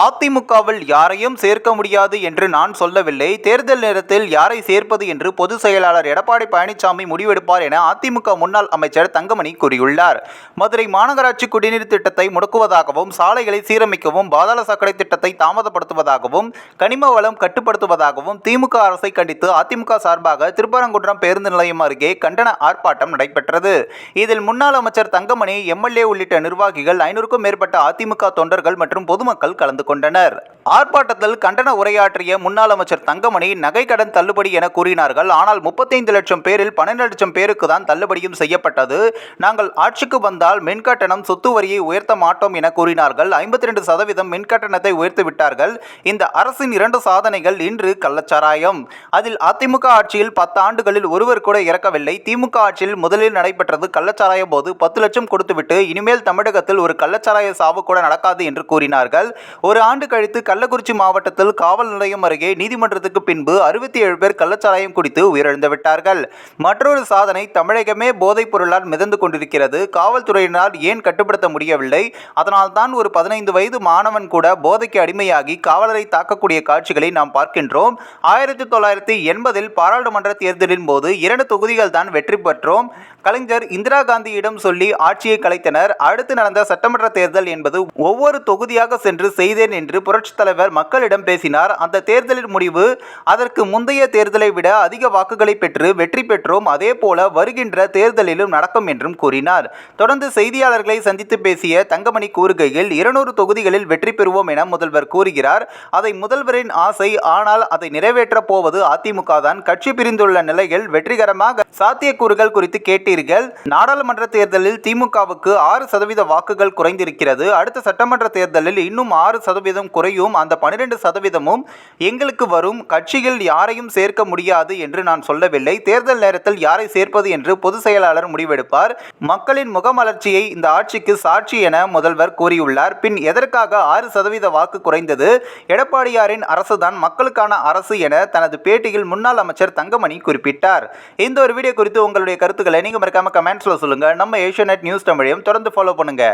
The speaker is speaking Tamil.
அதிமுகவில் யாரையும் சேர்க்க முடியாது என்று நான் சொல்லவில்லை. தேர்தல் நேரத்தில் யாரை சேர்ப்பது என்று பொதுச் செயலாளர் எடப்பாடி பழனிசாமி முடிவெடுப்பார் என அதிமுக முன்னாள் அமைச்சர் தங்கமணி கூறியுள்ளார். மதுரை மாநகராட்சி குடிநீர் திட்டத்தை முடக்குவதாகவும் சாலைகளை சீரமைக்கவும் பாதாள சாக்கடை திட்டத்தை தாமதப்படுத்துவதாகவும் கனிம வளம் கட்டுப்படுத்துவதாகவும் திமுக அரசை கண்டித்து அதிமுக சார்பாக திருப்பரங்குன்றம் பேருந்து நிலையம் அருகே கண்டன ஆர்ப்பாட்டம் நடைபெற்றது. இதில் முன்னாள் அமைச்சர் தங்கமணி எம்எல்ஏ உள்ளிட்ட நிர்வாகிகள் ஐநூறுக்கும் மேற்பட்ட அதிமுக தொண்டர்கள் மற்றும் பொதுமக்கள் கலந்து கொண்டனர். ஆர்ப்பாட்டத்தில் கண்டன உரையாற்றிய முன்னாள் அமைச்சர் தங்கமணி நகை கடன் தள்ளுபடி என கூறினார்கள். ஆனால் முப்பத்தைந்து லட்சம் பேரில் பன்னெண்டு லட்சம் பேருக்கு தான் தள்ளுபடியும் செய்யப்பட்டது. நாங்கள் ஆட்சிக்கு வந்தால் மின்கட்டணம் சொத்து வரியை உயர்த்த மாட்டோம் என கூறினார்கள். ஐம்பத்தி ரெண்டு சதவீதம் மின்கட்டணத்தை உயர்த்தி விட்டார்கள். இந்த அரசின் இரண்டு சாதனைகள் இன்று கள்ளச்சாராயம். அதில் அதிமுக ஆட்சியில் பத்து ஆண்டுகளில் ஒருவர் கூட இறக்கவில்லை. திமுக ஆட்சியில் முதலில் நடைபெற்றது கள்ளச்சாராயம் போது பத்து லட்சம் கொடுத்துவிட்டு இனிமேல் தமிழகத்தில் ஒரு கள்ளச்சாராய சாவு கூட நடக்காது என்று கூறினார்கள். ஒரு ஆண்டு கழித்து கள்ளக்குறிச்சி மாவட்டத்தில் காவல் நிலையம் அருகே நீதிமன்றத்துக்கு பின்பு அறுபத்தி ஏழு பேர் கள்ளச்சாராயம் குடித்து உயிரிழந்து விட்டார்கள் மற்றொரு சாதனை தமிழகமே போதைப் பொருளால் மிதந்து கொண்டிருக்கிறது. காவல்துறையினால் ஏன் கட்டுப்படுத்த முடியவில்லை? அதனால் தான் ஒரு பதினைந்து வயது மாணவன் கூட போதைக்கு அடிமையாகி காவலரை தாக்கக்கூடிய காட்சிகளை நாம் பார்க்கின்றோம். ஆயிரத்தி தொள்ளாயிரத்தி எண்பதில் பாராளுமன்ற தேர்தலின் போது இரண்டு தொகுதிகள் தான் வெற்றி பெற்றோம். கலைஞர் இந்திரா காந்தியிடம் சொல்லி ஆட்சியை கலைத்தனர். அடுத்து நடந்த சட்டமன்ற தேர்தல் என்பது ஒவ்வொரு தொகுதியாக சென்று செய்தேன் என்று புரட்சி தலைவர் மக்களிடம் பேசினார். அந்த தேர்தலின் முடிவு அதற்கு முந்தைய தேர்தலை விட அதிக வாக்குகளை பெற்று வெற்றி பெற்றோம். அதேபோல வருகின்ற தேர்தலிலும் நடக்கும் என்றும் கூறினார். தொடர்ந்து செய்தியாளர்களை சந்தித்து பேசிய தங்கமணி கூறுகையில் இருநூறு தொகுதிகளில் வெற்றி பெறுவோம் என முதல்வர் கூறுகிறார். அதை முதல்வரின் ஆசை ஆனால் அதை நிறைவேற்றப் போவது அதிமுக தான். கட்சி பிரிந்துள்ள நிலையில் வெற்றிகரமாக சாத்தியக்கூறுகள் குறித்து கேட்டீர்கள். நாடாளுமன்ற தேர்தலில் திமுகவுக்கு ஆறு சதவீத வாக்குகள் குறைந்திருக்கிறது. அடுத்த சட்டமன்ற தேர்தலில் இன்னும் ஆறு சதவீதம் குறையும். அந்த பன்னிரெண்டு சதவீதமும் எங்களுக்கு வரும் கட்சியில் யாரையும் சேர்க்க முடியாது என்று நான் சொல்லவில்லை. தேர்தல் நேரத்தில் யாரை சேர்ப்பது என்று பொதுச் செயலாளர் முடிவெடுப்பார். மக்களின் முகமலர்ச்சியை இந்த ஆட்சிக்கு சாட்சி என முதல்வர் கூறியுள்ளார். பின் எதற்காக ஆறு சதவீத வாக்கு குறைந்தது? எடப்பாடியாரின் அரசுதான் மக்களுக்கான அரசு என தனது பேட்டியில் முன்னாள் அமைச்சர் தங்கமணி குறிப்பிட்டார். இந்த ஒரு வீடியோ குறித்து உங்களுடைய கருத்துக்களை நீங்க மறக்காம கமெண்ட்ஸ்ல சொல்லுங்க. நம்ம ஏஷியா நியூஸ் தமிழையும் தொடர்ந்து ஃபாலோ பண்ணுங்க.